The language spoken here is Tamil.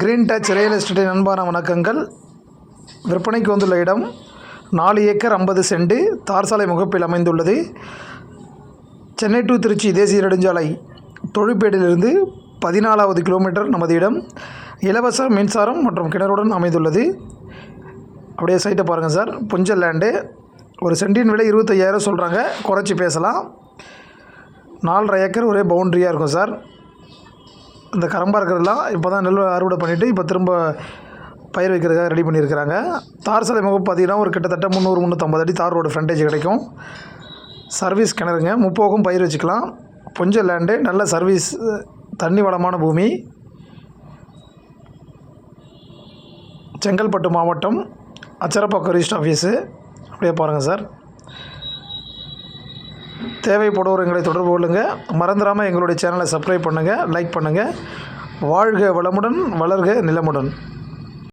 கிரீன் டச் ரியல் எஸ்டேட்டின் அன்பான வணக்கங்கள். விற்பனைக்கு வந்துள்ள இடம் நாலு ஏக்கர் ஐம்பது செண்டு தார் சாலை முகப்பில் அமைந்துள்ளது. சென்னை டு திருச்சி தேசிய நெடுஞ்சாலை தொழிற்பேட்டிலிருந்து பதினாலாவது கிலோமீட்டர் நமது இடம். இலவச மின்சாரம் மற்றும் கிணறுடன் அமைந்துள்ளது. அப்படியே சைட்டை பாருங்கள் சார். புஞ்சல் லேண்டு ஒரு சென்டின் விலை இருபத்தையாயிரம் சொல்கிறாங்க குறைச்சி பேசலாம். நாலரை ஏக்கர் ஒரே பவுண்ட்ரியாக இருக்கும் சார். இந்த கரம்பாக இருக்கிறதெல்லாம் இப்போ தான் நெல் அறுவடை பண்ணிவிட்டு இப்போ திரும்ப பயிர் வைக்கிறதுக்காக ரெடி பண்ணியிருக்கிறாங்க. தார் சாலை முகம் பார்த்திங்கன்னா ஒரு கிட்டத்தட்ட முந்நூறு முந்நூற்றம்பது அடி தார் ரோடு ஃப்ரண்டேஜ் கிடைக்கும். சர்வீஸ் கிணறுங்க. முப்போகம் பயிர் வச்சுக்கலாம். கொஞ்சம் லேண்டு நல்ல சர்வீஸ் தண்ணி வளமான பூமி. செங்கல்பட்டு மாவட்டம் அச்சரப்பாக்கம் ரிஜிஸ்ட் ஆஃபீஸு அப்படியே பாருங்கள் சார். தேவைப்படுவோர் எங்களை தொடர்பு கொள்ளுங்கள் மறந்துடாமல் எங்களுடைய சேனலை சப்ஸ்கிரைப் பண்ணுங்கள் லைக் பண்ணுங்கள் வாழ்க வளமுடன் வளர்க நிலமுடன்.